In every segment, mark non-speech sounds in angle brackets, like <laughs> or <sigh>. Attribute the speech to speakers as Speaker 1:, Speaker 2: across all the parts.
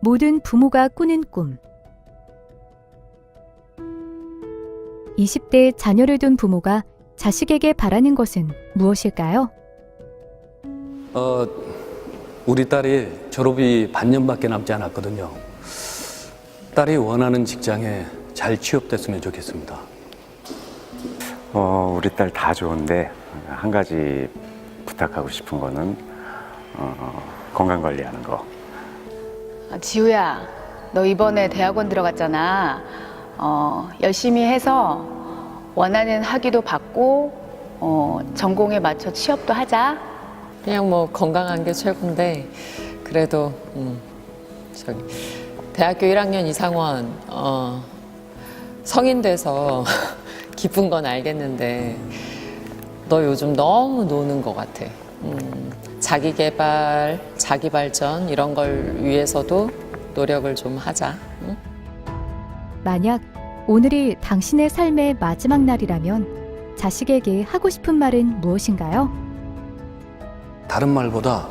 Speaker 1: 모든 부모가 꾸는 꿈. 20대 자녀를 둔 부모가 자식에게 바라는 것은 무엇일까요?
Speaker 2: 어, 우리 딸이 졸업이 반년밖에 남지 않았거든요. 딸이 원하는 직장에 잘 취업됐으면 좋겠습니다.
Speaker 3: 어, 우리 딸 다 좋은데 한 가지 부탁하고 싶은 거는 어, 건강 관리하는 거.
Speaker 4: 아, 지우야, 너 이번에 대학원 들어갔잖아. 어, 열심히 해서 원하는 학위도 받고 어, 전공에 맞춰 취업도 하자.
Speaker 5: 그냥 뭐 건강한 게 최고인데 그래도 음, 저기 대학교 1학년 이상원 어, 성인 돼서 <laughs> 기쁜 건 알겠는데 너 요즘 너무 노는 것 같아. 음, 자기 개발, 자기 발전 이런 걸 위해서도 노력을 좀 하자. 응?
Speaker 1: 만약 오늘이 당신의 삶의 마지막 날이라면 자식에게 하고 싶은 말은 무엇인가요?
Speaker 2: 다른 말보다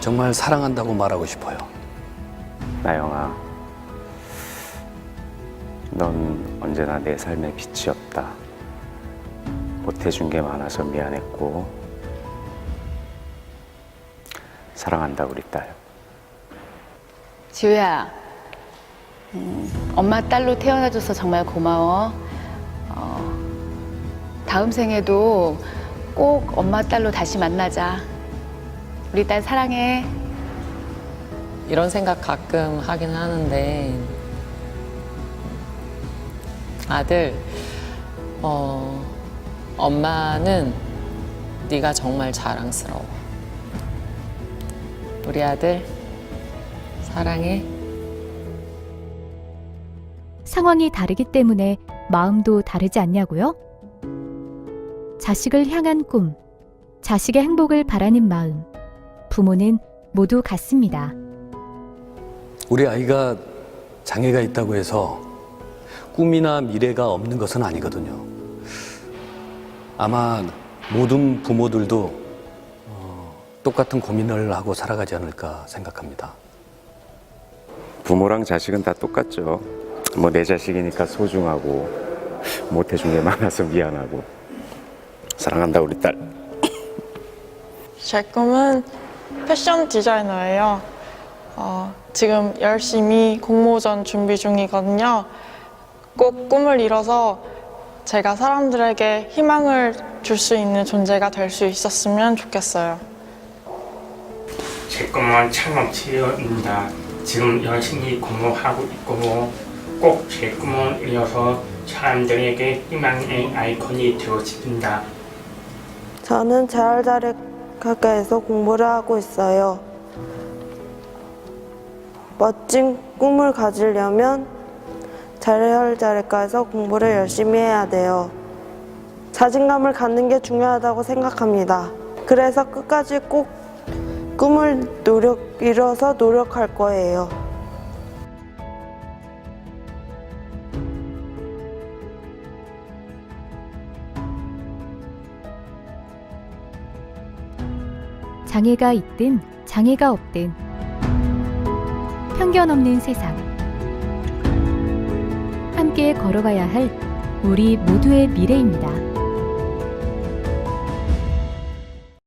Speaker 2: 정말 사랑한다고 말하고 싶어요.
Speaker 3: 나영아, 넌 언제나 내 삶의 빛이었다. 못해준 게 많아서 미안했고, 사랑한다, 우리 딸.
Speaker 4: 지우야, 음, 엄마 딸로 태어나줘서 정말 고마워. 어, 다음 생에도 꼭 엄마 딸로 다시 만나자. 우리 딸 사랑해.
Speaker 5: 이런 생각 가끔 하긴 하는데 아들 어, 엄마는 네가 정말 자랑스러워 우리 아들 사랑해
Speaker 1: 상황이 다르기 때문에 마음도 다르지 않냐고요? 자식을 향한 꿈, 자식의 행복을 바라는 마음, 부모는 모두 같습니다.
Speaker 2: 우리 아이가 장애가 있다고 해서 꿈이나 미래가 없는 것은 아니거든요. 아마 모든 부모들도 어, 똑같은 고민을 하고 살아가지 않을까 생각합니다.
Speaker 3: 부모랑 자식은 다 똑같죠. 뭐 내 자식이니까 소중하고 못해준 게 많아서 미안하고 사랑한다 우리 딸.
Speaker 6: 제 꿈은 패션 디자이너예요. 어, 지금 열심히 공모전 준비 중이거든요. 꼭 꿈을 이뤄서 제가 사람들에게 희망을 줄 수 있는 존재가 될 수 있었으면 좋겠어요.
Speaker 7: 제 꿈은 창업치료입니다. 지금 열심히 공부하고 있고 꼭 제 꿈을 이뤄서 사람들에게 희망의 아이콘이 되고 싶습니다.
Speaker 8: 저는 재활자력학과에서 공부를 하고 있어요. 멋진 꿈을 가지려면 재활자력과에서 공부를 열심히 해야 돼요. 자신감을 갖는 게 중요하다고 생각합니다. 그래서 끝까지 꼭 꿈을 노력, 이뤄서 노력할 거예요.
Speaker 1: 장애가 있든 장애가 없든 편견 없는 세상. 함께 걸어가야 할 우리 모두의 미래입니다.